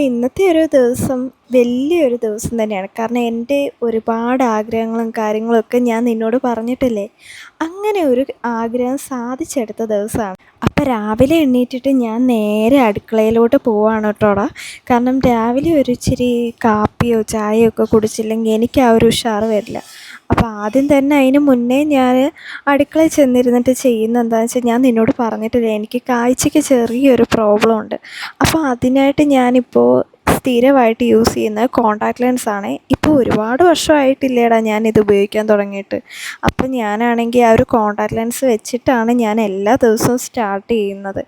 അപ്പോൾ ഇന്നത്തെ ഒരു ദിവസം വലിയൊരു ദിവസം തന്നെയാണ്. കാരണം എന്റെ ഒരുപാട് ആഗ്രഹങ്ങളും കാര്യങ്ങളൊക്കെ ഞാൻ നിന്നോട് പറഞ്ഞിട്ടില്ലേ? അങ്ങനെ ഒരു ആഗ്രഹം സാധിച്ചെടുത്ത ദിവസമാണ്. അപ്പോൾ രാവിലെ എണ്ണീറ്റിട്ട് ഞാൻ നേരെ അടുക്കളയിലോട്ട് പോവാണ് കേട്ടോടാ. കാരണം രാവിലെ ഒരു ഇച്ചിരി കാപ്പിയോ ചായയോ ഒക്കെ കുടിച്ചില്ലെങ്കിൽ എനിക്ക് ആ ഒരു ഉഷാറ് വരില്ല. അപ്പോൾ ആദ്യം തന്നെ അതിന് മുന്നേ ഞാൻ അടുക്കള ചെന്നിരുന്നിട്ട് ചെയ്യുന്ന എന്താണെന്ന് വെച്ചാൽ ഞാൻ നിന്നോട് പറഞ്ഞിട്ടില്ലേ. എനിക്ക് കാഴ്ചയ്ക്ക് ചെറിയൊരു പ്രോബ്ലം ഉണ്ട്. അപ്പോൾ അതിനായിട്ട് ഞാനിപ്പോൾ സ്ഥിരമായിട്ട് യൂസ് ചെയ്യുന്നത് കോണ്ടാക്ട് ലെൻസ് ആണ്. ഇപ്പോൾ ഒരുപാട് വർഷമായിട്ടില്ലേടാ ഞാൻ ഇത് ഉപയോഗിക്കാൻ തുടങ്ങിയിട്ട്. അപ്പോൾ ഞാനാണെങ്കിൽ ആ ഒരു കോണ്ടാക്ട് ലെൻസ് വെച്ചിട്ടാണ് ഞാൻ എല്ലാ ദിവസവും സ്റ്റാർട്ട് ചെയ്യുന്നത്.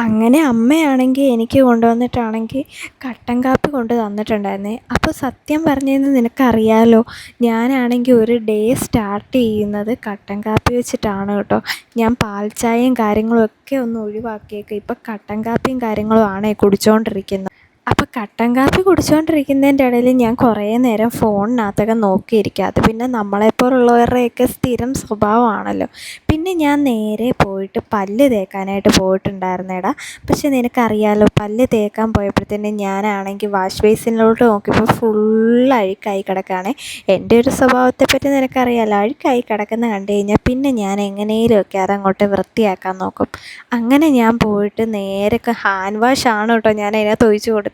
അങ്ങനെ അമ്മയാണെങ്കിൽ എനിക്ക് കൊണ്ടുവന്നിട്ടാണെങ്കിൽ കട്ടൻ കാപ്പി കൊണ്ട് തന്നിട്ടുണ്ടായിരുന്നേ. അപ്പോൾ സത്യം പറഞ്ഞതെന്ന് നിനക്കറിയാമല്ലോ ഞാനാണെങ്കിൽ ഒരു ഡേ സ്റ്റാർട്ട് ചെയ്യുന്നത് കട്ടൻ കാപ്പി വെച്ചിട്ടാണ് കേട്ടോ. ഞാൻ പാൽ ചായയും കാര്യങ്ങളും ഒക്കെ ഒന്ന് ഒഴിവാക്കിയേക്കുക ഇപ്പം കട്ടൻ കാപ്പിയും കാര്യങ്ങളും ആണേ കുടിച്ചുകൊണ്ടിരിക്കുന്നത് അപ്പോൾ കട്ടൻ കാപ്പി കുടിച്ചുകൊണ്ടിരിക്കുന്നതിന്റെ ഇടയിൽ ഞാൻ കുറേ നേരം ഫോണിനകത്തൊക്കെ നോക്കിയിരിക്കുക അത് പിന്നെ നമ്മളെപ്പോലുള്ളവരുടെയൊക്കെ സ്ഥിരം സ്വഭാവമാണല്ലോ. പിന്നെ ഞാൻ നേരെ പോയിട്ട് പല്ല് തേക്കാനായിട്ട് പോയിട്ടുണ്ടായിരുന്നേടാ. പക്ഷെ നിനക്കറിയാമല്ലോ പല്ല് തേക്കാൻ പോയപ്പോഴത്തേനും ഞാനാണെങ്കിൽ വാഷ് ബേസിനിലോട്ട് നോക്കിയപ്പോൾ ഫുൾ അഴുക്കായി കിടക്കുകയാണെ. എന്റെ ഒരു സ്വഭാവത്തെപ്പറ്റി നിനക്കറിയാമല്ലോ അഴുക്കായി കിടക്കുന്ന കണ്ടു കഴിഞ്ഞാൽ പിന്നെ ഞാൻ എങ്ങനെയൊക്കെ അതങ്ങോട്ട് വൃത്തിയാക്കാൻ നോക്കും. അങ്ങനെ ഞാൻ പോയിട്ട് നേരെ ഹാൻഡ് വാഷ് ആണ് കേട്ടോ ഞാൻ അതിനകത്ത് ഒഴിച്ചു കൊടുത്തത്.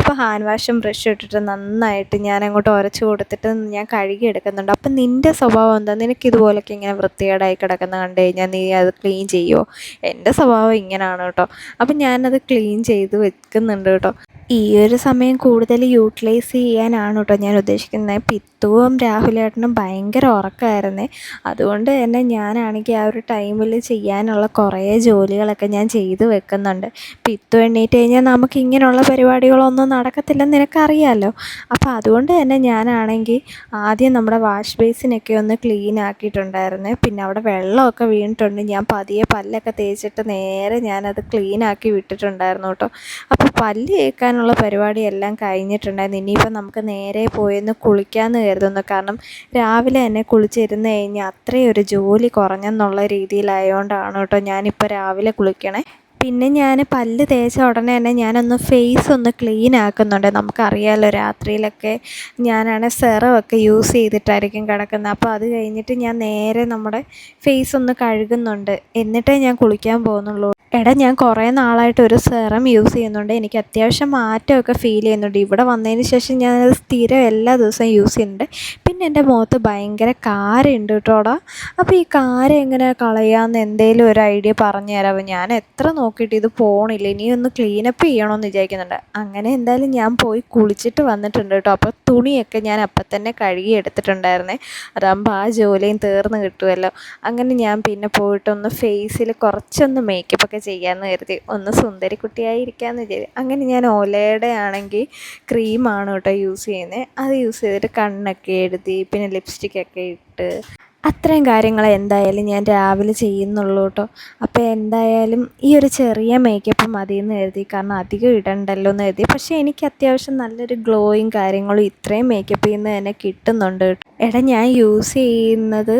അപ്പോൾ ഹാൻഡ് വാഷും ബ്രഷും ഇട്ടിട്ട് നന്നായിട്ട് ഞാൻ അങ്ങോട്ട് ഉരച്ച് കൊടുത്തിട്ട് ഞാൻ കഴുകി എടുക്കുന്നുണ്ട്. അപ്പം നിന്റെ സ്വഭാവം എന്താ? നിനക്ക് ഇതുപോലൊക്കെ ഇങ്ങനെ വൃത്തികേടായി കിടക്കുന്ന കണ്ടു കഴിഞ്ഞാൽ നീ അത് ക്ലീൻ ചെയ്യുമോ എന്റെ സ്വഭാവം ഇങ്ങനെയാണ് കേട്ടോ. അപ്പം ഞാനത് ക്ലീൻ ചെയ്ത് വെക്കുന്നുണ്ട് കേട്ടോ. ഈ ഒരു സമയം കൂടുതൽ യൂട്ടിലൈസ് ചെയ്യാനാണ് കേട്ടോ ഞാൻ ഉദ്ദേശിക്കുന്നത്. പിത്തുവും രാഹുലേട്ടനും ഭയങ്കര ഉറക്കമായിരുന്നേ. അതുകൊണ്ട് തന്നെ ഞാനാണെങ്കിൽ ആ ഒരു ടൈമിൽ ചെയ്യാനുള്ള കുറേ ജോലികളൊക്കെ ഞാൻ ചെയ്ത് വെക്കുന്നുണ്ട്. പിത്തു എണ്ണീറ്റ് കഴിഞ്ഞാൽ നമുക്ക് ഇങ്ങനെയുള്ള പരിപാടികളൊന്നും നടക്കത്തില്ലെന്ന് നിനക്കറിയാമല്ലോ അപ്പോൾ അതുകൊണ്ട് തന്നെ ഞാനാണെങ്കിൽ ആദ്യം നമ്മുടെ വാഷ് ബേസിനൊക്കെ ഒന്ന് ക്ലീൻ ആക്കിയിട്ടുണ്ടായിരുന്നേ. പിന്നെ അവിടെ വെള്ളമൊക്കെ വീണിട്ടുണ്ട്. ഞാൻ പതിയെ പല്ലൊക്കെ തേച്ചിട്ട് നേരെ ഞാനത് ക്ലീൻ ആക്കി വിട്ടിട്ടുണ്ടായിരുന്നു കേട്ടോ. അപ്പോൾ പല്ല് തേക്കാനുള്ള പരിപാടി എല്ലാം കഴിഞ്ഞിട്ടുണ്ടായിരുന്നു. ഇനിയിപ്പോൾ നമുക്ക് നേരെ പോയൊന്ന് കുളിക്കാമെന്ന് കരുതുന്നു. കാരണം രാവിലെ തന്നെ കുളിച്ചിരുന്ന് കഴിഞ്ഞാൽ അത്രയും ഒരു ജോലി കുറഞ്ഞെന്നുള്ള രീതിയിലായതുകൊണ്ടാണ് കേട്ടോ ഞാനിപ്പോൾ രാവിലെ കുളിക്കണേ. പിന്നെ ഞാൻ പല്ല് തേച്ച ഉടനെ തന്നെ ഞാനൊന്ന് ഫേസ് ഒന്ന് ക്ലീൻ ആക്കുന്നുണ്ട്. നമുക്കറിയാമല്ലോ രാത്രിയിലൊക്കെ ഞാനാണ് സെറമൊക്കെ യൂസ് ചെയ്തിട്ടായിരിക്കും കിടക്കുന്നത്. അപ്പോൾ അത് കഴിഞ്ഞിട്ട് ഞാൻ നേരെ നമ്മുടെ ഫേസ് ഒന്ന് കഴുകുന്നുണ്ട്. എന്നിട്ടേ ഞാൻ കുളിക്കാൻ പോകുന്നുള്ളൂ. എടാ ഞാൻ കുറേ നാളായിട്ട് ഒരു സെറം യൂസ് ചെയ്യുന്നുണ്ട്. എനിക്ക് അത്യാവശ്യം മാറ്റമൊക്കെ ഫീൽ ചെയ്യുന്നുണ്ട്. ഇവിടെ വന്നതിന് ശേഷം ഞാനത് സ്ഥിരം എല്ലാ ദിവസവും യൂസ് ചെയ്യുന്നുണ്ട്. പിന്നെ എന്റെ മുഖത്ത് ഭയങ്കര കാരയുണ്ട് കേട്ടോടാ. അപ്പോൾ ഈ കാര എങ്ങനെ കളയാമെന്ന് എന്തെങ്കിലും ഒരു ഐഡിയ പറഞ്ഞു തരാമോ ഞാൻ എത്ര നോക്കിയിട്ട് ഇത് പോണില്ല. ഇനി ഒന്ന് ക്ലീനപ്പ് ചെയ്യണമെന്ന് വിചാരിക്കുന്നുണ്ട്. അങ്ങനെ എന്തായാലും ഞാൻ പോയി കുളിച്ചിട്ട് വന്നിട്ടുണ്ട് കേട്ടോ. അപ്പോൾ തുണിയൊക്കെ ഞാൻ അപ്പം തന്നെ കഴുകി എടുത്തിട്ടുണ്ടായിരുന്നേ. അതാകുമ്പോൾ ആ ജോലിയും തീർന്ന് കിട്ടുമല്ലോ അങ്ങനെ ഞാൻ പിന്നെ പോയിട്ടൊന്ന് ഫേസിൽ കുറച്ചൊന്ന് മേക്കപ്പ് ഒക്കെ ചെയ്യാമെന്ന് കരുതി. ഒന്ന് സുന്ദരി കുട്ടിയായിരിക്കാമെന്ന് വിചാരി അങ്ങനെ ഞാൻ ഓലയുടെ ആണെങ്കിൽ ക്രീമാണ് കേട്ടോ യൂസ് ചെയ്യുന്നത് അത് യൂസ് ചെയ്തിട്ട് കണ്ണൊക്കെ എഴുതി പിന്നെ ലിപ്സ്റ്റിക്കൊക്കെ ഇട്ട് അത്രയും കാര്യങ്ങൾ എന്തായാലും ഞാൻ രാവിലെ ചെയ്യുന്നുള്ളൂ കേട്ടോ അപ്പോൾ എന്തായാലും ഈ ഒരു ചെറിയ മേക്കപ്പ് മതി എന്ന് കരുതി. കാരണം അധികം ഇടണ്ടല്ലോ എന്ന് കരുതി. പക്ഷേ എനിക്ക് അത്യാവശ്യം നല്ലൊരു ഗ്ലോയും കാര്യങ്ങളും ഇത്രയും മേക്കപ്പിൽ നിന്ന് തന്നെ കിട്ടുന്നുണ്ട് എടാ ഞാൻ യൂസ് ചെയ്യുന്നത്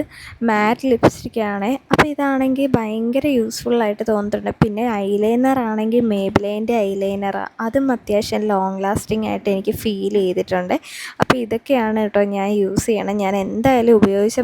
മാറ്റ് ലിപ്സ്റ്റിക്കാണ് അപ്പോൾ ഇതാണെങ്കിൽ ഭയങ്കര യൂസ്ഫുള്ളായിട്ട് തോന്നിയിട്ടുണ്ട് പിന്നെ ഐലൈനർ ആണെങ്കിൽ മേബിലൈന്റെ ഐലൈനറാണ് അതും അത്യാവശ്യം ലോങ് ലാസ്റ്റിംഗ് ആയിട്ട് എനിക്ക് ഫീൽ ചെയ്തിട്ടുണ്ട്. അപ്പോൾ ഇതൊക്കെയാണ് കേട്ടോ ഞാൻ യൂസ് ചെയ്യണം. ഞാൻ എന്തായാലും ഉപയോഗിച്ച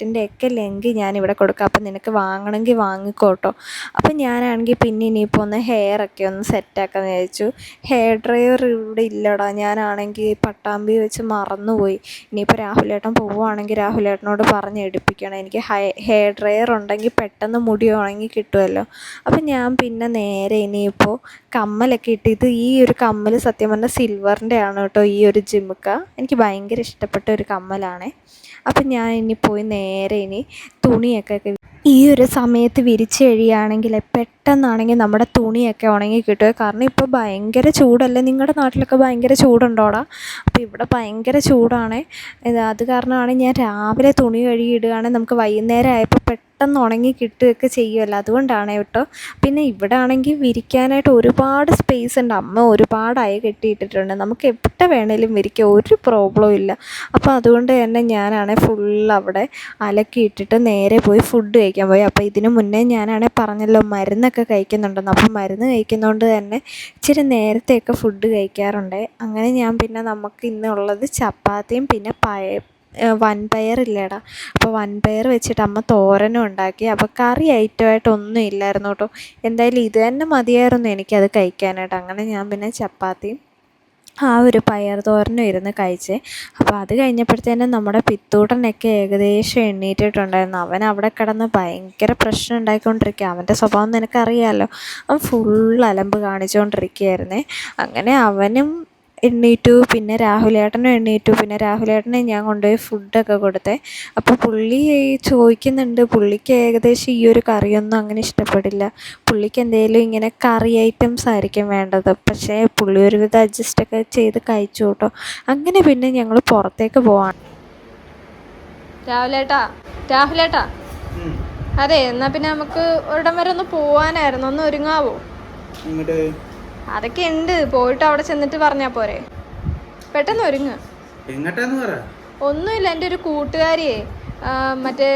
പ്രോഡക്റ്റിന്റെ ഒക്കെ ലെങ്ക് ഞാനിവിടെ കൊടുക്കാം. അപ്പം നിനക്ക് വാങ്ങണമെങ്കിൽ വാങ്ങിക്കോട്ടോ. അപ്പം ഞാനാണെങ്കിൽ പിന്നെ ഇനിയിപ്പോൾ ഒന്ന് ഹെയർ ഒക്കെ ഒന്ന് സെറ്റാക്കാമെന്ന് വിചാരിച്ചു. ഹെയർ ഡ്രയർ ഇവിടെ ഇല്ലടാ. ഞാനാണെങ്കിൽ പട്ടാമ്പി വെച്ച് മറന്നുപോയി. ഇനിയിപ്പോൾ രാഹുലേട്ടൻ പോവുകയാണെങ്കിൽ രാഹുലേട്ടനോട് പറഞ്ഞ് എടുപ്പിക്കണം. എനിക്ക് ഹെയർ ഡ്രയർ ഉണ്ടെങ്കിൽ പെട്ടെന്ന് മുടി ഉണങ്ങി കിട്ടുമല്ലോ. അപ്പം ഞാൻ പിന്നെ നേരെ ഇനിയിപ്പോൾ കമ്മലൊക്കെ ഇട്ട് ഇത് ഈ ഒരു കമ്മൽ സത്യം പറഞ്ഞാൽ സിൽവറിന്റെ ആണ് കേട്ടോ ഈ ഒരു ജിമുക്ക എനിക്ക് ഭയങ്കര ഇഷ്ടപ്പെട്ട ഒരു കമ്മലാണേ. അപ്പം ഞാൻ ഇനി പോയി നേരെ ഇനി തുണിയൊക്കെ ഈ ഒരു സമയത്ത് വിരിച്ച് കഴിയുകയാണെങ്കിൽ പെട്ടെന്നാണെങ്കിൽ നമ്മുടെ തുണിയൊക്കെ ഉണങ്ങി കിട്ടുക കാരണം ഇപ്പോൾ ഭയങ്കര ചൂടല്ലേ? നിങ്ങളുടെ നാട്ടിലൊക്കെ ഭയങ്കര ചൂടുണ്ടോടാ? അപ്പോൾ ഇവിടെ ഭയങ്കര ചൂടാണ്. അത് കാരണമാണ് ഞാൻ രാവിലെ തുണി കഴുകി ഇടുകയാണെങ്കിൽ നമുക്ക് വൈകുന്നേരം ആയപ്പോൾ പെട്ടെന്ന് ഉണങ്ങി കിട്ടുകയൊക്കെ ചെയ്യുമല്ലോ അതുകൊണ്ടാണ് കേട്ടോ. പിന്നെ ഇവിടെ ആണെങ്കിൽ വിരിക്കാനായിട്ട് ഒരുപാട് സ്പേസ് ഉണ്ട്. അമ്മ ഒരുപാട് അയ കെട്ടിയിട്ടിട്ടുണ്ട്. നമുക്ക് എവിടെ വേണേലും വിരിക്കുക ഒരു പ്രോബ്ലവും ഇല്ല. അപ്പോൾ അതുകൊണ്ട് തന്നെ ഞാനാണെങ്കിൽ ഫുൾ അവിടെ അലക്കിയിട്ടിട്ട് നേരെ പോയി ഫുഡ് കഴിക്കാൻ പോയി. അപ്പോൾ ഇതിന് മുന്നേ ഞാനാണെങ്കിൽ പറഞ്ഞല്ലോ മരുന്നൊക്കെ കഴിക്കുന്നുണ്ടെന്ന്. അപ്പോൾ മരുന്ന് കഴിക്കുന്നതുകൊണ്ട് തന്നെ ഇച്ചിരി നേരത്തെയൊക്കെ ഫുഡ് കഴിക്കാറുണ്ട്. അങ്ങനെ ഞാൻ പിന്നെ നമുക്ക് ഇന്നുള്ളത് ചപ്പാത്തിയും പിന്നെ പയ വൻപയറില്ലേടാ. അപ്പോൾ വൻപയർ വെച്ചിട്ട് അമ്മ തോരനും ഉണ്ടാക്കി. അപ്പോൾ കറി ഐറ്റമായിട്ട് ഒന്നും ഇല്ലായിരുന്നു കേട്ടോ. എന്തായാലും ഇത് തന്നെ മതിയായിരുന്നു എനിക്കത് കഴിക്കാനായിട്ട്. അങ്ങനെ ഞാൻ പിന്നെ ചപ്പാത്തിയും ആ ഒരു പയർ തോരനും ഇരുന്ന് കഴിച്ചേ. അപ്പോൾ അത് കഴിഞ്ഞപ്പോഴത്തേനും നമ്മുടെ പിത്തൂട്ടനൊക്കെ ഏകദേശം എണ്ണീറ്റിട്ടുണ്ടായിരുന്നു. അവൻ അവിടെ കിടന്ന് ഭയങ്കര പ്രശ്നം ഉണ്ടായിക്കൊണ്ടിരിക്കുക. അവന്റെ സ്വഭാവം നിനക്കറിയാമല്ലോ അവൻ ഫുൾ അലമ്പ് കാണിച്ചുകൊണ്ടിരിക്കുകയായിരുന്നേ. അങ്ങനെ അവനും എണ്ണീറ്റു പിന്നെ രാഹുലേട്ടനും എണ്ണീറ്റു. പിന്നെ രാഹുലേട്ടനെ ഞാൻ കൊണ്ടുപോയി ഫുഡൊക്കെ കൊടുത്തേ. അപ്പോൾ പുള്ളി ചോദിക്കുന്നുണ്ട് പുള്ളിക്ക് ഏകദേശം ഈ ഒരു കറിയൊന്നും അങ്ങനെ ഇഷ്ടപ്പെടില്ല. പുള്ളിക്ക് എന്തെങ്കിലും ഇങ്ങനെ കറി ഐറ്റംസ് ആയിരിക്കും വേണ്ടത്. പക്ഷേ പുള്ളി ഒരുവിധം അഡ്ജസ്റ്റൊക്കെ ചെയ്ത് കഴിച്ചു കേട്ടോ. അങ്ങനെ പിന്നെ ഞങ്ങൾ പുറത്തേക്ക് പോവാണ്. രാഹുലേട്ടാ രാഹുലേട്ടാ. അതെ എന്നാ പിന്നെ നമുക്ക് ഒരിടം വരെ ഒന്ന് പോവാനായിരുന്നു. ഒന്ന് ഒരുങ്ങാവോ? ഇങ്ങോട്ട് അതൊക്കെ ഉണ്ട് പോയിട്ട് അവിടെ ചെന്നിട്ട് പറഞ്ഞാ പോരെ. പെട്ടെന്ന് ഒരുങ്ങ്. എങ്ങോട്ടാന്ന് പറ. ഒന്നുമില്ല. എന്റെ ഒരു കൂട്ടുകാരിയെ ആ, മറ്റേ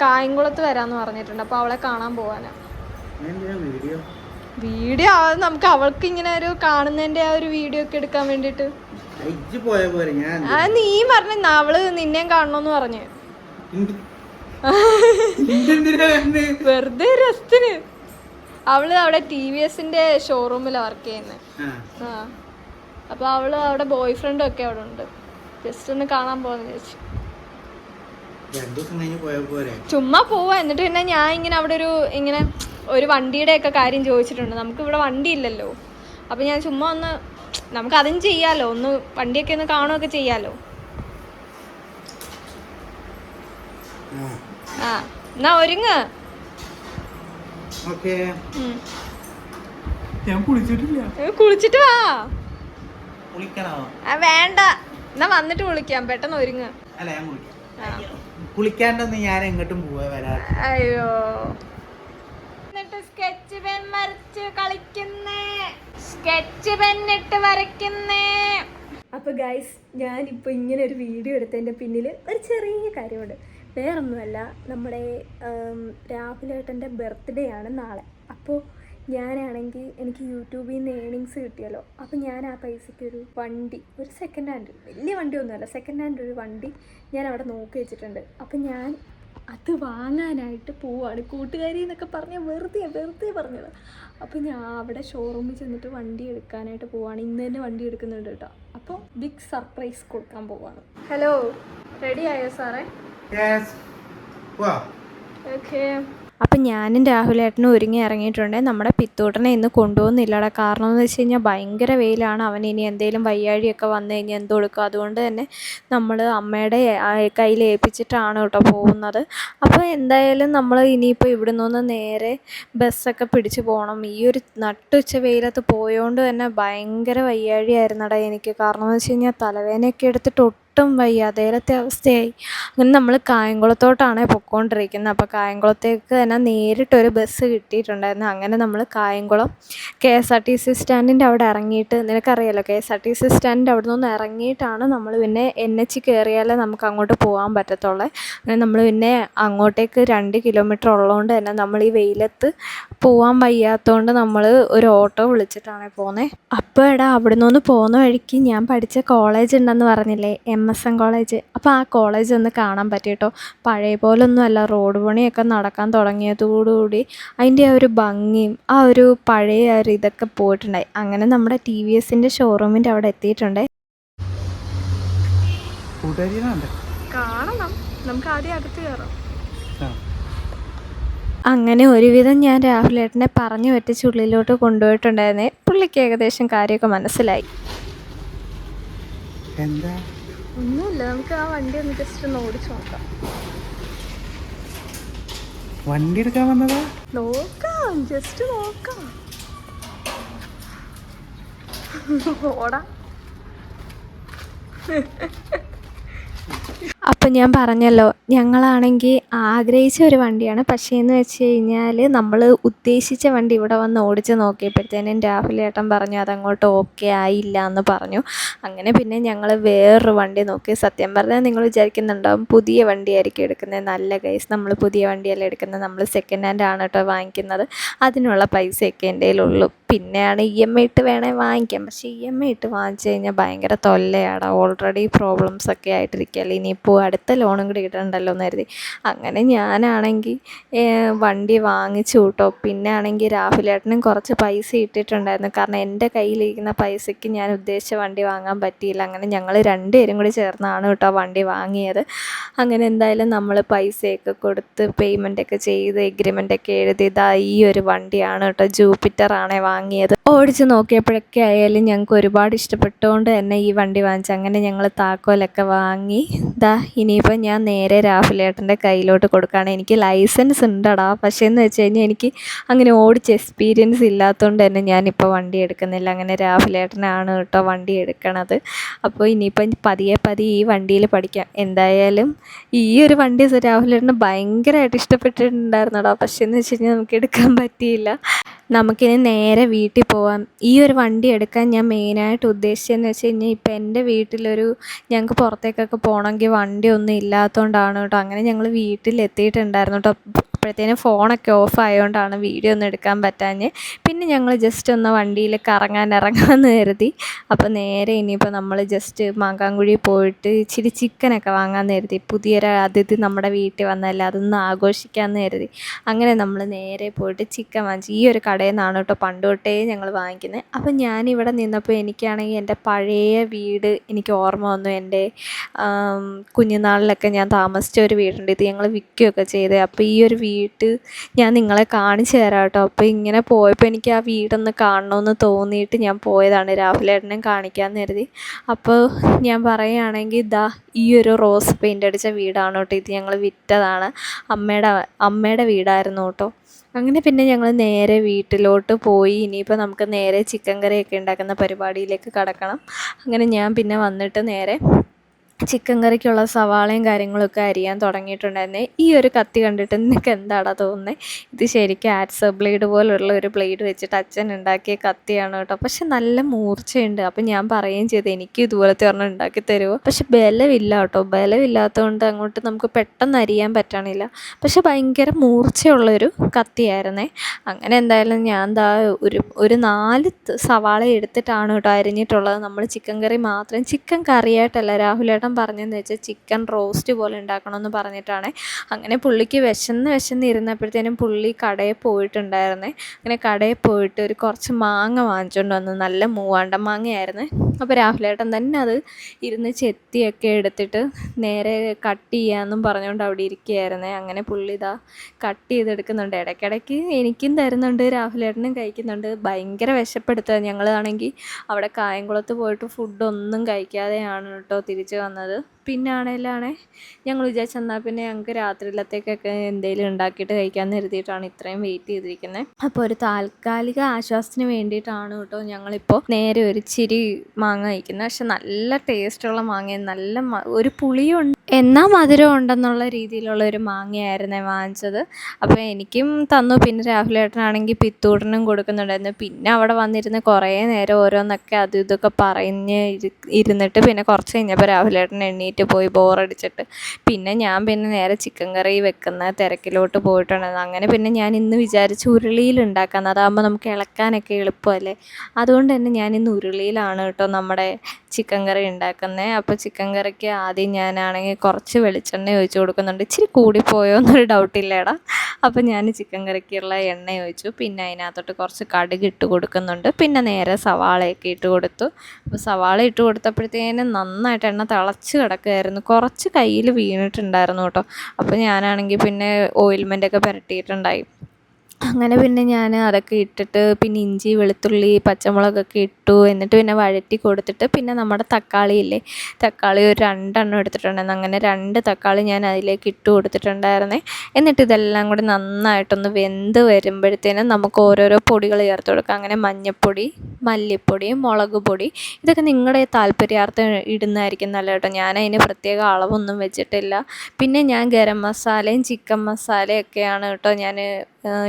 കായംകുളത്ത് വരാന്ന് പറഞ്ഞിട്ടുണ്ട്. അപ്പൊ അവളെ കാണാൻ പോവാനാ. വീഡിയോ? വീഡിയോ? അത് നമുക്ക് അവൾക്ക് ഇങ്ങനെ ഒരു കാണുന്നതിന്റെ ആ ഒരു വീഡിയോ ഒക്കെ എടുക്കാൻ വേണ്ടിട്ട് ഇജ്ജ് പോയ ഞാൻ ആ നീ പറഞ്ഞ അവൾ നിന്നെയും കാണണമെന്ന് പറഞ്ഞു. വന്ന്? വെറുതെ രസത്തിന് അവൾ അവിടെ ടി വി എസിന്റെ ഷോറൂമിലാണ് വർക്ക് ചെയ്യുന്നത് ആ, അപ്പോൾ അവൾ അവിടെ ബോയ് ഫ്രണ്ടും ഒക്കെ അവിടെ ഉണ്ട്. ജസ്റ്റ് ഒന്ന് കാണാൻ പോകാന്ന് വിചാരിച്ചു. ചുമ്മാ പോവാ. എന്നിട്ട് പിന്നെ ഞാൻ ഇങ്ങനെ അവിടെ ഒരു ഇങ്ങനെ ഒരു വണ്ടിയുടെ ഒക്കെ കാര്യം ചോദിച്ചിട്ടുണ്ട്. നമുക്ക് ഇവിടെ വണ്ടി ഇല്ലല്ലോ. അപ്പൊ ഞാൻ ചുമ്മാ ഒന്ന് നമുക്ക് അതും ചെയ്യാലോ. ഒന്ന് വണ്ടിയൊക്കെ ഒന്ന് കാണുകയൊക്കെ ചെയ്യാലോ. ആ. ആ. എന്നാ ഒരുങ്ങ്. ഓക്കെ. ഞാൻ കുളിച്ചിട്ടില്ല. കുളിച്ചിട്ട് വാ. കുളിക്കണോ? ആ, വേണ്ട. എന്നാ വന്നിട്ട് വിളിക്കാം പെട്ടെന്ന് ഒരുങ്ങ. അല്ല ഞാൻ കുളിക്കാം. കുളിക്കാണ്ടൊന്നും ഞാൻ എങ്ങോട്ടും പോവാ വരാ. അയ്യോ. എന്നിട്ട് സ്കെച്ച് പെൻ വരച്ച് കളിക്കുന്നേ. സ്കെച്ച് പെന്നിട്ട് വരയ്ക്കുന്നേ. അപ്പോൾ ഗൈസ് ഞാനിപ്പോൾ ഇങ്ങനെ ഒരു വീഡിയോ എടുത്തതിന്റെ പിന്നിൽ ഒരു ചെറിയ കാര്യമുണ്ട്. വേറൊന്നുമല്ല നമ്മുടെ രാഹുലേട്ടന്റെ ബർത്ത്ഡേ ആണ് നാളെ. അപ്പോൾ ഞാനാണെങ്കിൽ എനിക്ക് യൂട്യൂബിൽ നിന്ന് ഏണിങ്സ് കിട്ടിയല്ലോ. അപ്പോൾ ഞാൻ ആ പൈസയ്ക്ക് ഒരു വണ്ടി ഒരു സെക്കൻഡ് ഹാൻഡ് വലിയ വണ്ടിയൊന്നുമല്ല സെക്കൻഡ് ഹാൻഡ് ഒരു വണ്ടി ഞാൻ അവിടെ നോക്കി വെച്ചിട്ടുണ്ട്. അപ്പോൾ ഞാൻ അത് വാങ്ങാനായിട്ട് പോവാണ്. കൂട്ടുകാരി എന്നൊക്കെ പറഞ്ഞ വെറുതെ വെറുതെ പറഞ്ഞത്. അപ്പോൾ ഞാൻ അവിടെ ഷോറൂമിൽ ചെന്നിട്ട് വണ്ടി എടുക്കാനായിട്ട് പോവാണ്. ഇന്ന് തന്നെ വണ്ടി എടുക്കുന്നുണ്ട് കേട്ടോ. അപ്പോൾ ബിഗ് സർപ്രൈസ് കൊടുക്കാൻ പോവാണ്. ഹലോ റെഡി ആയോ സാറേ? ഓക്കേ അപ്പം ഞാനും രാഹുലേട്ടനും ഒരുങ്ങി ഇറങ്ങിയിട്ടുണ്ട്. നമ്മുടെ പിത്തൂട്ടനെ ഇന്ന് കൊണ്ടുപോകുന്നില്ലടാ. കാരണം എന്ന് വെച്ച് കഴിഞ്ഞാൽ ഭയങ്കര വെയിലാണ്. അവൻ ഇനി എന്തെങ്കിലും വയ്യാഴിയൊക്കെ വന്നു കഴിഞ്ഞാൽ എന്ത് കൊടുക്കും? അതുകൊണ്ട് തന്നെ നമ്മൾ അമ്മയുടെ കയ്യിൽ ഏൽപ്പിച്ചിട്ടാണ് കേട്ടോ പോകുന്നത്. അപ്പോൾ എന്തായാലും നമ്മൾ ഇനിയിപ്പോൾ ഇവിടെ നിന്ന് നേരെ ബസ്സൊക്കെ പിടിച്ച് പോകണം. ഈ ഒരു നട്ടുച്ച വെയിലത്ത് പോയതുകൊണ്ട് തന്നെ ഭയങ്കര വയ്യാഴിയായിരുന്നടാ എനിക്ക്. കാരണം എന്ന് വെച്ച് കഴിഞ്ഞാൽ തലവേനയൊക്കെ എടുത്തിട്ട് ഒട്ടും വയ്യ. അതേലത്തെ അവസ്ഥയായി. അങ്ങനെ നമ്മൾ കായംകുളത്തോട്ടാണ് പൊയ്ക്കൊണ്ടിരിക്കുന്നത് അപ്പോൾ കായംകുളത്തേക്ക് തന്നെ നേരിട്ടൊരു ബസ് കിട്ടിയിട്ടുണ്ടായിരുന്നു. അങ്ങനെ നമ്മൾ Kayamkulam K S R T C സ്റ്റാൻഡിന്റെ അവിടെ ഇറങ്ങിയിട്ട് നിനക്കറിയാലോ K S R T C സ്റ്റാൻഡിന്റെ അവിടെ നിന്ന് ഇറങ്ങിയിട്ടാണ് നമ്മൾ പിന്നെ എൻ എച്ച് കയറിയാലേ നമുക്ക് അങ്ങോട്ട് പോകാൻ പറ്റത്തുള്ളൂ. അങ്ങനെ നമ്മൾ പിന്നെ അങ്ങോട്ടേക്ക് രണ്ട് കിലോമീറ്റർ ഉള്ളതുകൊണ്ട് തന്നെ നമ്മൾ ഈ വെയിലത്ത് പോകാൻ വയ്യാത്തതുകൊണ്ട് നമ്മൾ ഒരു ഓട്ടോ വിളിച്ചിട്ടാണ് പോകുന്നത് അപ്പോൾ എടാ അവിടെ നിന്ന് പോകുന്ന വഴിക്ക് ഞാൻ പഠിച്ച കോളേജ് ഉണ്ടെന്ന് പറഞ്ഞില്ലേ? M S N college. അപ്പോൾ ആ കോളേജ് ഒന്ന് കാണാൻ പറ്റി കേട്ടോ പഴയ പോലെ അല്ല റോഡ് പണിയൊക്കെ നടക്കാൻ തുടങ്ങിയതോടുകൂടി അതിന്റെ ആ ഒരു ഭംഗിയും ആ ഒരു പഴയ ആ ഒരു ഇതൊക്കെ പോയിട്ടുണ്ടായി. അങ്ങനെ നമ്മുടെ ടി വി എസിന്റെ ഷോറൂമിന്റെ അവിടെ എത്തിയിട്ടുണ്ട്. കാണണം. നമുക്ക് ആദ്യം കയറാം. അങ്ങനെ ഒരുവിധം ഞാൻ രാഹുലേട്ടനെ പറഞ്ഞു പറ്റിച്ച് ഉള്ളിലോട്ട് കൊണ്ടുപോയിട്ടുണ്ടായിരുന്നേ. പുള്ളിക്ക് ഏകദേശം കാര്യമൊക്കെ മനസ്സിലായി. എന്താ? ഒന്നുമില്ല നമുക്ക് ആ വണ്ടി ഒന്ന് ജസ്റ്റ് ഒന്ന് ഓടിച്ചു നോക്കാം. വണ്ടി എടുക്കാൻ വന്നതാ? നോക്കാം ജസ്റ്റ് നോക്കാം. ഓടാ. അപ്പം ഞാൻ പറഞ്ഞല്ലോ ഞങ്ങളാണെങ്കിൽ ആഗ്രഹിച്ച ഒരു വണ്ടിയാണ്. പക്ഷേ എന്ന് വെച്ച് കഴിഞ്ഞാൽ നമ്മൾ ഉദ്ദേശിച്ച വണ്ടി ഇവിടെ വന്ന് ഓടിച്ച് നോക്കിയപ്പോഴത്തേനും രാഹുൽ ഏട്ടൻ പറഞ്ഞു അതങ്ങോട്ട് ഓക്കെ ആയില്ല എന്ന് പറഞ്ഞു. അങ്ങനെ പിന്നെ ഞങ്ങൾ വേറൊരു വണ്ടി നോക്കി. സത്യം പറഞ്ഞാൽ നിങ്ങൾ വിചാരിക്കുന്നുണ്ടാവും പുതിയ വണ്ടിയായിരിക്കും എടുക്കുന്നത് നല്ല കേസ് നമ്മൾ പുതിയ വണ്ടിയല്ല എടുക്കുന്നത് നമ്മൾ സെക്കൻഡ് ഹാൻഡ് ആണ് കേട്ടോ വാങ്ങിക്കുന്നത്. അതിനുള്ള പൈസയൊക്കെ എന്റെ കയ്യിലുള്ളൂ. പിന്നെയാണ് ഇ എം ഐ ഇട്ട് വേണേൽ വാങ്ങിക്കാം. പക്ഷേ ഇ എം ഐ ഇട്ട് വാങ്ങിച്ചു കഴിഞ്ഞാൽ ഭയങ്കര തൊല്ലയാണ് ഓൾറെഡി പ്രോബ്ലംസ് ഒക്കെ ആയിട്ടിരിക്കുകയല്ലേ ഇനിയിപ്പോൾ അടുത്ത ലോണും കൂടി കിട്ടണ്ടല്ലോ എന്ന് കരുതി. അങ്ങനെ ഞാനാണെങ്കിൽ വണ്ടി വാങ്ങിച്ചു കേട്ടോ പിന്നെ ആണെങ്കിൽ രാഹുലേട്ടനും കുറച്ച് പൈസ ഇട്ടിട്ടുണ്ടായിരുന്നു. കാരണം എന്റെ കയ്യിലിരിക്കുന്ന പൈസയ്ക്ക് ഞാൻ ഉദ്ദേശിച്ച വണ്ടി വാങ്ങാൻ പറ്റിയില്ല. അങ്ങനെ ഞങ്ങൾ രണ്ടുപേരും കൂടി ചേർന്നാണ് കേട്ടോ വണ്ടി വാങ്ങിയത്. അങ്ങനെ എന്തായാലും നമ്മൾ പൈസയൊക്കെ കൊടുത്ത് പേയ്മെന്റൊക്കെ ചെയ്ത് എഗ്രിമെന്റൊക്കെ എഴുതി ഇതാ ഈ ഒരു വണ്ടിയാണ് കേട്ടോ ജൂപ്പിറ്റർ ആണേ വാങ്ങിയത്. ഓടിച്ച് നോക്കിയപ്പോഴൊക്കെ ആയാലും ഞങ്ങൾക്ക് ഒരുപാട് ഇഷ്ടപ്പെട്ടുകൊണ്ട് തന്നെ ഈ വണ്ടി വാങ്ങിച്ചു. അങ്ങനെ ഞങ്ങൾ താക്കോലൊക്കെ വാങ്ങി ദാ ഇനിയിപ്പോൾ ഞാൻ നേരെ രാഹുലേട്ടന്റെ കയ്യിലോട്ട് കൊടുക്കുകയാണ്. എനിക്ക് ലൈസൻസ് ഉണ്ടടാ. പക്ഷേ എന്ന് വെച്ച് കഴിഞ്ഞാൽ എനിക്ക് അങ്ങനെ ഓടിച്ച് എക്സ്പീരിയൻസ് ഇല്ലാത്തതുകൊണ്ട് തന്നെ ഞാനിപ്പോൾ വണ്ടി എടുക്കുന്നില്ല. അങ്ങനെ രാഹുലേട്ടനാണ് കേട്ടോ വണ്ടി എടുക്കണത്. അപ്പോൾ ഇനിയിപ്പം പതിയെ പതി ഈ വണ്ടിയിൽ പഠിക്കാം. എന്തായാലും ഈ ഒരു വണ്ടി രാഹുലേട്ടന് ഭയങ്കരമായിട്ട് ഇഷ്ടപ്പെട്ടിട്ടുണ്ടായിരുന്നടാ. പക്ഷേ എന്ന് വെച്ച് കഴിഞ്ഞാൽ നമുക്ക് എടുക്കാൻ പറ്റിയില്ല. നമുക്കിനി നേരെ വീട്ടിൽ പോവാം. ഈ ഒരു വണ്ടി എടുക്കാൻ ഞാൻ മെയിനായിട്ട് ഉദ്ദേശിച്ചതെന്ന് വെച്ച് കഴിഞ്ഞാൽ ഇപ്പം എന്റെ വീട്ടിലൊരു ഞങ്ങൾക്ക് പുറത്തേക്കൊക്കെ പോകണമെങ്കിൽ വണ്ടിയൊന്നും ഇല്ലാത്തതുകൊണ്ടാണ് കേട്ടോ അങ്ങനെ ഞങ്ങൾ വീട്ടിലെത്തിയിട്ടുണ്ടായിരുന്നു കേട്ടോ അപ്പോഴത്തേനും ഫോണൊക്കെ ഓഫ് ആയതുകൊണ്ടാണ് വീഡിയോ ഒന്നും എടുക്കാൻ പറ്റാഞ്ഞ്. പിന്നെ ഞങ്ങൾ ജസ്റ്റ് ഒന്ന് വണ്ടിയിൽ കറങ്ങാൻ ഇറങ്ങാമെന്ന് കരുതി. അപ്പോൾ നേരെ ഇനിയിപ്പോൾ നമ്മൾ ജസ്റ്റ് മാങ്കാങ്കുഴി പോയിട്ട് ഇച്ചിരി ചിക്കനൊക്കെ വാങ്ങാമെന്ന് കരുതി. പുതിയൊരു അതിഥി നമ്മുടെ വീട്ടിൽ വന്നതല്ലേ അതൊന്ന് ആഘോഷിക്കാമെന്ന് കരുതി. അങ്ങനെ നമ്മൾ നേരെ പോയിട്ട് ചിക്കൻ വാങ്ങിച്ചു ഈ ഒരു കടയിൽ നിന്നാണ് കേട്ടോ പണ്ട് തൊട്ടേ ഞങ്ങൾ വാങ്ങിക്കുന്നത് അപ്പം ഞാനിവിടെ നിന്നപ്പോൾ എനിക്കാണെങ്കിൽ എന്റെ പഴയ വീട് എനിക്ക് ഓർമ്മ വന്നു. എന്റെ കുഞ്ഞുനാളിലൊക്കെ ഞാൻ താമസിച്ച ഒരു വീടുണ്ട്. ഇത് ഞങ്ങൾ വിൽക്കുകയൊക്കെ ചെയ്തത് അപ്പോൾ ഈ ഒരു വീട്ട് ഞാൻ നിങ്ങളെ കാണിച്ചു തരാം കേട്ടോ അപ്പോൾ ഇങ്ങനെ പോയപ്പോൾ എനിക്ക് ആ വീടൊന്ന് കാണണമെന്ന് തോന്നിയിട്ട് ഞാൻ പോയതാണ് രാഹുലേട്ടനെ കാണിക്കാൻ കരുതി. അപ്പോൾ ഞാൻ പറയുകയാണെങ്കിൽ ഇതാ ഈ ഒരു റോസ് പെയിന്റ് അടിച്ച വീടാണ് കേട്ടോ ഇത് ഞങ്ങൾ വിറ്റതാണ് അമ്മയുടെ അമ്മയുടെ വീടായിരുന്നു കേട്ടോ അങ്ങനെ പിന്നെ ഞങ്ങൾ നേരെ വീട്ടിലോട്ട് പോയി. ഇനിയിപ്പോൾ നമുക്ക് നേരെ ചിക്കൻ കറിയൊക്കെ ഉണ്ടാക്കുന്ന പരിപാടിയിലേക്ക് കടക്കണം. അങ്ങനെ ഞാൻ പിന്നെ വന്നിട്ട് നേരെ ചിക്കൻ കറിക്കുള്ള സവാളയും കാര്യങ്ങളൊക്കെ അരിയാൻ തുടങ്ങിയിട്ടുണ്ടായിരുന്നേ. ഈ ഒരു കത്തി കണ്ടിട്ട് നിനക്ക് എന്താടാ തോന്നുന്നത് ഇത് ശരിക്കും ആറ്റ്സ് ബ്ലേഡ് പോലുള്ള ഒരു ബ്ലേഡ് വെച്ചിട്ട് അച്ഛൻ ഉണ്ടാക്കിയ കത്തിയാണ് കേട്ടോ. പക്ഷെ നല്ല മൂർച്ചയുണ്ട്. അപ്പം ഞാൻ പറയുകയും ചെയ്ത് എനിക്ക് ഇതുപോലത്തെ ഒരെണ്ണം ഉണ്ടാക്കി തരുമോ? പക്ഷെ ബലമില്ല കേട്ടോ. ബലമില്ലാത്തതുകൊണ്ട് അങ്ങോട്ട് നമുക്ക് പെട്ടെന്ന് അരിയാൻ പറ്റണില്ല. പക്ഷെ ഭയങ്കര മൂർച്ചയുള്ളൊരു കത്തിയായിരുന്നേ. അങ്ങനെ എന്തായാലും ഞാൻ ദാ ഒരു ഒരു നാല് സവാള എടുത്തിട്ടാണ് കേട്ടോ അരിഞ്ഞിട്ടുള്ളത്. നമ്മൾ ചിക്കൻ കറി മാത്രം ചിക്കൻ കറിയായിട്ടല്ല രാഹുലേട്ടൻ പറഞ്ഞതെന്ന് വെച്ചാൽ ചിക്കൻ റോസ്റ്റ് പോലെ ഉണ്ടാക്കണമെന്ന് പറഞ്ഞിട്ടാണ്. അങ്ങനെ പുള്ളിക്ക് വിശന്ന് വിശന്ന് ഇരുന്നപ്പോഴത്തേനും പുള്ളി കടയിൽ പോയിട്ടുണ്ടായിരുന്നേ. അങ്ങനെ കടയിൽ പോയിട്ട് ഒരു കുറച്ച് മാങ്ങ വാങ്ങിച്ചുകൊണ്ട് വന്നു. നല്ല മൂവാണ്ട മാങ്ങയായിരുന്നു. അപ്പോൾ രാഹുലേട്ടൻ തന്നെ അത് ഇരുന്ന് ചെത്തിയൊക്കെ എടുത്തിട്ട് നേരെ കട്ട് ചെയ്യാമെന്നും പറഞ്ഞുകൊണ്ട് അവിടെ ഇരിക്കുകയായിരുന്നേ. അങ്ങനെ പുള്ളി ഇതാ കട്ട് ചെയ്തെടുക്കുന്നുണ്ട്. ഇടയ്ക്കിടയ്ക്ക് എനിക്കും തരുന്നുണ്ട് രാഹുലേട്ടനും കഴിക്കുന്നുണ്ട്. ഭയങ്കര വിശപ്പെടുത്തുക. ഞങ്ങളാണെങ്കിൽ അവിടെ കായംകുളത്ത് പോയിട്ട് ഫുഡൊന്നും കഴിക്കാതെയാണ് കേട്ടോ തിരിച്ചു വന്നത്. കാണുന്നത് പിന്നെ ആണേലാണേ ഞങ്ങൾ വിചാരിച്ചു എന്നാൽ പിന്നെ ഞങ്ങൾക്ക് രാത്രിയിലത്തേക്കൊക്കെ എന്തെങ്കിലും ഉണ്ടാക്കിയിട്ട് കഴിക്കാമെന്ന് കരുതിയിട്ടാണ് ഇത്രയും വെയിറ്റ് ചെയ്തിരിക്കുന്നത് അപ്പോൾ ഒരു താൽക്കാലിക ആശ്വാസത്തിന് വേണ്ടിയിട്ടാണ് കേട്ടോ ഞങ്ങളിപ്പോൾ നേരെ ഒരു ചിരി മാങ്ങ കഴിക്കുന്നത് പക്ഷെ നല്ല ടേസ്റ്റുള്ള മാങ്ങയും നല്ല ഒരു പുളിയുണ്ട് എന്നാൽ മധുരം ഉണ്ടെന്നുള്ള രീതിയിലുള്ള ഒരു മാങ്ങയായിരുന്നേ വാങ്ങിച്ചത്. അപ്പോൾ എനിക്കും തന്നു. പിന്നെ രാഹുലേട്ടനാണെങ്കിൽ പിത്തൂടനും കൊടുക്കുന്നുണ്ടായിരുന്നു. പിന്നെ അവിടെ വന്നിരുന്ന് കുറേ നേരം ഓരോന്നൊക്കെ അതും ഇതൊക്കെ പറഞ്ഞ് ഇരുന്നിട്ട് പിന്നെ കുറച്ച് കഴിഞ്ഞപ്പോൾ രാഹുലേട്ടൻ എണ്ണീറ്റ് പോയി ബോറടിച്ചിട്ട്. പിന്നെ ഞാൻ പിന്നെ നേരെ ചിക്കൻ കറി വെക്കുന്ന തിരക്കിലോട്ട് പോയിട്ടുണ്ടായിരുന്നു അങ്ങനെ പിന്നെ ഞാൻ ഇന്ന് വിചാരിച്ചു ഉരുളിയിൽ ഉണ്ടാക്കാമെന്ന് അതാകുമ്പോൾ നമുക്ക് ഇളക്കാനൊക്കെ എളുപ്പമല്ലേ? അതുകൊണ്ട് തന്നെ ഞാൻ ഇന്ന് ഉരുളിയിലാണ് കേട്ടോ നമ്മുടെ ചിക്കൻ കറി ഉണ്ടാക്കുന്നത് അപ്പോൾ ചിക്കൻ കറിക്ക് ആദ്യം ഞാനാണെങ്കിൽ കുറച്ച് വെളിച്ചെണ്ണ ഒഴിച്ച് കൊടുക്കുന്നുണ്ട്. ഇച്ചിരി കൂടിപ്പോയോ എന്നൊരു ഡൗട്ടില്ലേടാ അപ്പോൾ ഞാൻ ചിക്കൻ കറിക്കുള്ള എണ്ണ ഒഴിച്ചു. പിന്നെ അതിനകത്തോട്ട് കുറച്ച് കടുക് ഇട്ട് കൊടുക്കുന്നുണ്ട്. പിന്നെ നേരെ സവാളയൊക്കെ ഇട്ട് കൊടുത്തു. അപ്പോൾ സവാള ഇട്ട് കൊടുത്തപ്പോഴത്തേനും നന്നായിട്ട് എണ്ണ തിളച്ച് കിടക്കുമായിരുന്നു കുറച്ച് കയ്യിൽ വീണിട്ടുണ്ടായിരുന്നു കേട്ടോ. അപ്പോൾ ഞാനാണെങ്കിൽ പിന്നെ ഓയിൽമെന്റൊക്കെ പുരട്ടിയിട്ടുണ്ടായി. അങ്ങനെ പിന്നെ ഞാൻ അതൊക്കെ ഇട്ടിട്ട് പിന്നെ ഇഞ്ചി വെളുത്തുള്ളി പച്ചമുളകൊക്കെ ഇട്ടു. എന്നിട്ട് പിന്നെ വഴറ്റി കൊടുത്തിട്ട് പിന്നെ നമ്മുടെ തക്കാളി ഇല്ലേ? തക്കാളി ഒരു രണ്ടെണ്ണം എടുത്തിട്ടുണ്ടായിരുന്നു. അങ്ങനെ രണ്ട് തക്കാളി ഞാൻ അതിലേക്ക് ഇട്ട് കൊടുത്തിട്ടുണ്ടായിരുന്നേ. എന്നിട്ട് ഇതെല്ലാം കൂടി നന്നായിട്ടൊന്ന് വെന്ത് വരുമ്പോഴത്തേനും നമുക്ക് ഓരോരോ പൊടികൾ ചേർത്ത് കൊടുക്കാം. അങ്ങനെ മഞ്ഞൾപ്പൊടി മല്ലിപ്പൊടി മുളക് പൊടി. ഇതൊക്കെ നിങ്ങളുടെ താല്പര്യാർത്ഥം ഇടുന്നതായിരിക്കും നല്ല കേട്ടോ. ഞാൻ പ്രത്യേക അളവൊന്നും വെച്ചിട്ടില്ല. പിന്നെ ഞാൻ ഗരം മസാലയും ചിക്കൻ മസാലയൊക്കെയാണ് കേട്ടോ ഞാൻ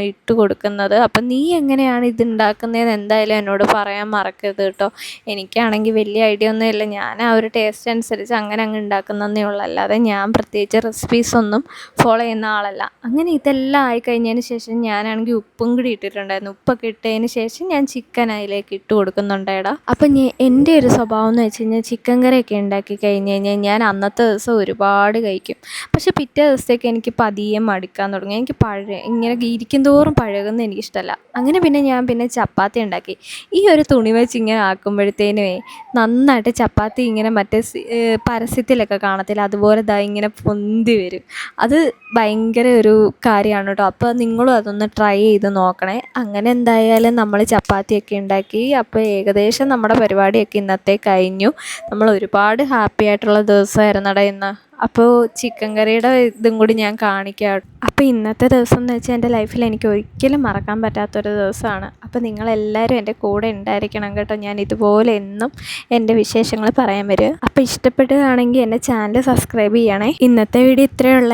ഇട്ട് കൊടുക്കുന്നത്. അപ്പം നീ എങ്ങനെയാണ് ഇത് ഉണ്ടാക്കുന്നതെന്ന് എന്തായാലും എന്നോട് പറയാൻ മറക്കരുത് കേട്ടോ. എനിക്കാണെങ്കിൽ വലിയ ഐഡിയ ഒന്നുമില്ല. ഞാൻ ആ ഒരു ടേസ്റ്റ് അനുസരിച്ച് അങ്ങനെ അങ്ങ് ഉണ്ടാക്കുന്നതേ ഉള്ളൂ. അല്ലാതെ ഞാൻ പ്രത്യേകിച്ച് റെസിപ്പീസ് ഒന്നും ഫോളോ ചെയ്യുന്ന ആളല്ല. അങ്ങനെ ഇതെല്ലാം ആയി കഴിഞ്ഞതിന് ശേഷം ഞാനാണെങ്കിൽ ഉപ്പും കൂടി ഇട്ടിട്ടുണ്ടായിരുന്നു. ഉപ്പൊക്കെ ഇട്ടതിന് ശേഷം ഞാൻ ചിക്കൻ അതിലേക്ക് ഇട്ട് കൊടുക്കുന്നുണ്ടേടാ അപ്പം എന്റെ ഒരു സ്വഭാവം എന്ന് വെച്ച് കഴിഞ്ഞാൽ ചിക്കൻ കറിയൊക്കെ ഉണ്ടാക്കി കഴിഞ്ഞ് കഴിഞ്ഞാൽ ഞാൻ അന്നത്തെ ദിവസം ഒരുപാട് കഴിക്കും. പക്ഷേ പിറ്റേ ദിവസത്തേക്ക് എനിക്ക് പതിയെ മടുക്കാൻ തുടങ്ങി. എനിക്ക് പഴയ ഇങ്ങനെ ഇരിക്കും തോറും പഴകുന്ന എനിക്കിഷ്ടമല്ല അങ്ങനെ പിന്നെ ഞാൻ പിന്നെ ചപ്പാത്തി ഉണ്ടാക്കി. ഈ ഒരു തുണി വെച്ച് ഇങ്ങനെ ആക്കുമ്പോഴത്തേനുമേ നന്നായിട്ട് ചപ്പാത്തി ഇങ്ങനെ മറ്റേ പരസ്യത്തിലൊക്കെ കാണത്തില്ല. അതുപോലെ ദാ ഇങ്ങനെ പൊന്തി വരും. അത് ഭയങ്കര ഒരു കാര്യമാണ് കേട്ടോ. അപ്പോൾ നിങ്ങളും അതൊന്ന് ട്രൈ ചെയ്ത് നോക്കണേ. അങ്ങനെ എന്തായാലും നമ്മൾ ചപ്പാത്തിയൊക്കെ ഉണ്ടാക്കി. അപ്പോൾ ഏകദേശം നമ്മുടെ പരിപാടിയൊക്കെ ഇന്നത്തെ കഴിഞ്ഞു. നമ്മൾ ഒരുപാട് ഹാപ്പി ആയിട്ടുള്ള ദിവസമായിരുന്നടാ ഇന്ന്. അപ്പോൾ ചിക്കൻ കറിയുടെ ഇതും കൂടി ഞാൻ കാണിക്കാം. അപ്പോൾ ഇന്നത്തെ ദിവസം എന്ന് വെച്ചാൽ എന്റെ ലൈഫിൽ എനിക്ക് ഒരിക്കലും മറക്കാൻ പറ്റാത്തൊരു ദിവസമാണ് അപ്പോൾ നിങ്ങളെല്ലാവരും എന്റെ കൂടെ ഉണ്ടായിരിക്കണം കേട്ടോ. ഞാൻ ഇതുപോലെ എന്നും എന്റെ വിശേഷങ്ങൾ പറയാൻ വരും അപ്പോൾ ഇഷ്ടപ്പെടുകയാണെങ്കിൽ എന്റെ ചാനൽ സബ്സ്ക്രൈബ് ചെയ്യണേ. ഇന്നത്തെ വീഡിയോ ഇത്രയേ ഉള്ളൂ.